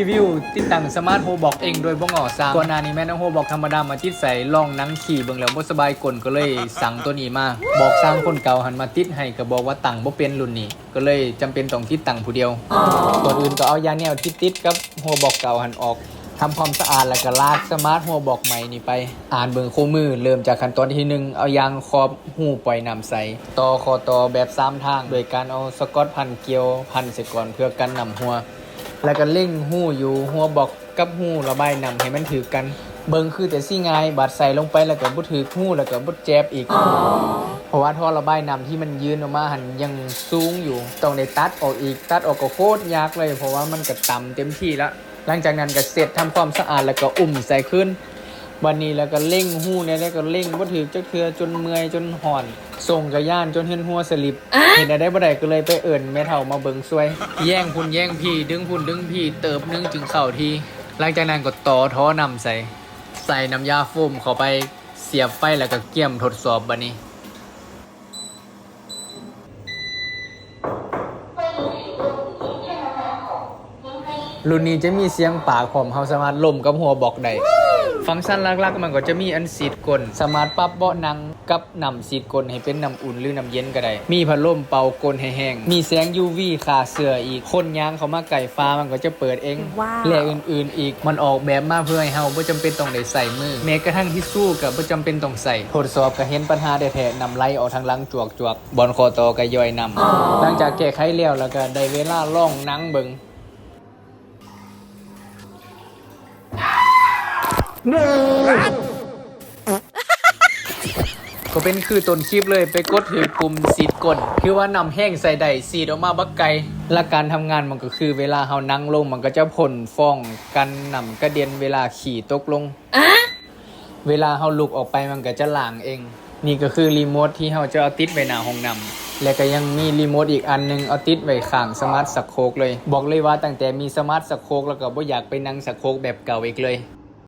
รีวิว ติดตั้งสมาร์ทโฮบอกเองโดยบ่งอสร้างก่อนหน้านี้แม่นโฮบอกธรรมดามาติดใส่ลองนังขี่เบิ่งแล้วบ่สบายกลก็เลยสั่งตัวนี้มา บอกสร้างคนเก่าหันมาติดให้ก็บอกว่าตั้งบ่เป็นรุ่นนี้ ก็เลยจำเป็นต้องติดตั้งผู้เดียวก่อนอื่นก็เอายางแนวที่ติดกับโฮบอกเก่าหันออกทำความสะอาดแล้วก็ลากสมาร์ทโฮบอกใหม่นี่ไป อ่านเบิ่งคู่มือ เริ่มจากขั้นตอนที่หนึ่งเอายางครอบหูปล่อยน้ำใส่ต่อคอต่อแบบสามทาง โดยการเอาสกอตพันเกลียวพันเสร็จก่อนเพื่อกันนำหัว แล้วก็เล่งหู้อยู่หัวบอกกับหู้ระบายนำให้มันถือกัน เบิงคือแต่ซี่ง่ายบาดใส่ลงไปแล้วก็บ่ถือหู้แล้วก็บ่แจบอีก เพราะว่าท่อระบายน้ำที่มันยืนออกมาหันยังสูงอยู่ ต้องได้ตัดออกอีก ตัดออกก็โคตรยากเลย เพราะว่ามันก็ต่ำเต็มที่แล้วหลังจากนั้นก็เสร็จทำความสะอาดแล้วก็อุ่มใส่ขึ้น วันนี้แล้วก็เล่งหู้เนี่ยแล้วก็เล่งบ่ถือจักเทือจนเมื่อยจนห่อน ส่งกระย่านจนเห็นหัวสลิป เห็นได้บ่ได้ก็เลยไปเอิ่นแม่เฒ่ามาเบิงช่วย แย่งพุ่นแย่งพี่ ดึงพุ่นดึงพี่ เติบนึงจึงเข้าทีหลังจากนั้นก็ต่อท้อนำใส่ ใส่น้ำยาโฟมเข้าไปเสียบไฟแล้วก็เกี่ยมทดสอบบัดนี้รุ่นนี้จะมีเสียงปากผมเฮาสามารถล่มกับหัวบอกได้ ฟังก์ชันหลักๆมันก็จะมีอันสีดกลสามารถปรับเบาะนั่งกับนำสีดกลให้เป็นน้ำอุ่นหรือน้ำเย็นก็ได้ มีพัดลมเป่ากลให้แห้ง มีแสง UV ค่าเสื้ออีก คนยางเขามาไก่ฟ้ามันก็จะเปิดเองว้าวและอื่นๆอีก มันออกแบบมาเพื่อให้เฮาบ่จำเป็นต้องได้ใส่มือแม้กระทั่งที่สู้กับบ่จำเป็นต้องใส่ ทดสอบก็เห็นปัญหาได้แท้นำไหลออกทางหลังจวกจวกๆบอลคอตอก็ย่อยนำหลังจากแก้ไขแล้วแล้วก็ได้เวลาล่องหนังเบิง ก็เป็นคือต้นคลิปเลยไปกดถือปุ่มสีดก้นคือว่านำแห้งใส่ได้สีดออกมาบักไกลและการทำงานมันก็คือเวลาเฮานั่งลงมันก็จะพ่นฟ้องกันนำกระเด็นเวลาขี่ตกลง เวลาเฮาลุกออกไปมันก็จะล้างเอง นี่ก็คือรีโมทที่เฮาจะเอาติดไว้หน้าห้องนำและก็ยังมีรีโมทอีกอันหนึงเอาติดไว้ข้างสมาร์ทสักโครกเลย บอกเลยว่าตั้งแต่มีสมาร์ทสักโครกแล้วก็บ่อยากไปนั่งสักโครกแบบเก่าอีกเลย